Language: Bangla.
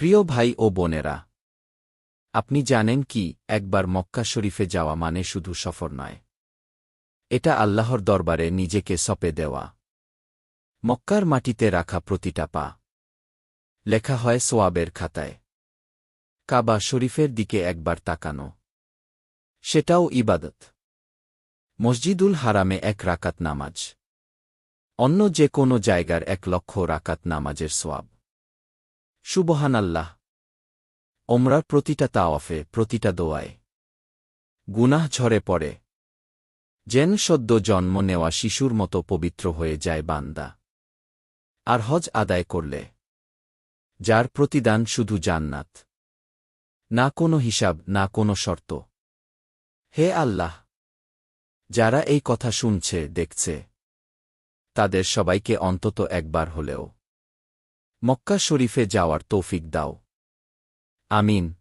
প্রিয় ভাই ও বোনেরা, আপনি জানেন কি, একবার মক্কা শরীফে যাওয়া মানে শুধু সফর নয়। এটা আল্লাহর দরবারে নিজেকে সপে দেওয়া। মক্কার মাটিতে রাখা প্রতিটা পা। লেখা হয় সোয়াবের খাতায়। কাবা শরীফের দিকে একবার তাকানো। সেটাও ইবাদত। মসজিদুল হারামে এক রাকাত নামাজ। অন্য যে কোনো জায়গার এক লক্ষ রাকাত নামাজের সোয়াব। সুবহান আল্লাহ ওমরার প্রতিটা তাওয়াফে, প্রতিটা দোয়ায়। গুনাহ ঝরে পড়ে। যেন সদ্য জন্ম নেওয়া শিশুর মতো পবিত্র হয়ে যায় বান্দা। আর হজ আদায় করলে। যার প্রতিদান শুধু জান্নাত। না কোনো হিসাব, না কোনো শর্ত। হে আল্লাহ! যারা এই কথা শুনছে, দেখছে। তাদের সবাইকে অন্তত একবার হলেও। মক্কা শরীফে যাওয়ার তৌফিক দাও। আমিন।